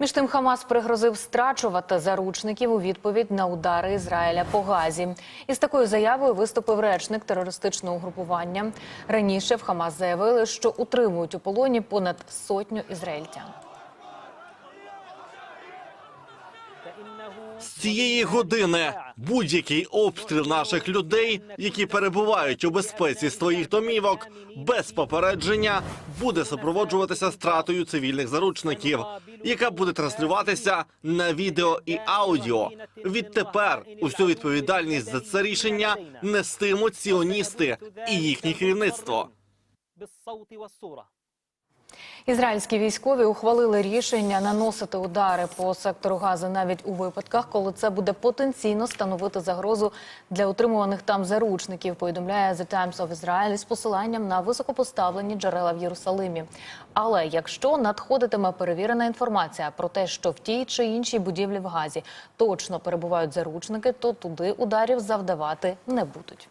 Між тим Хамас пригрозив страчувати заручників у відповідь на удари Ізраїля по Газі. Із такою заявою виступив речник терористичного угрупування. Раніше в Хамас заявили, що утримують у полоні понад сотню ізраїльтян. З цієї години будь-який обстріл наших людей, які перебувають у безпеці своїх домівок, без попередження буде супроводжуватися стратою цивільних заручників, яка буде транслюватися на відео і аудіо. Відтепер усю відповідальність за це рішення нестимуть сіоністи і їхнє керівництво. Ізраїльські військові ухвалили рішення наносити удари по сектору Гази навіть у випадках, коли це буде потенційно становити загрозу для утримуваних там заручників. Повідомляє The Times of Israel з посиланням на високопоставлені джерела в Єрусалимі. Але якщо надходитиме перевірена інформація про те, що в тій чи іншій будівлі в Газі точно перебувають заручники, то туди ударів завдавати не будуть.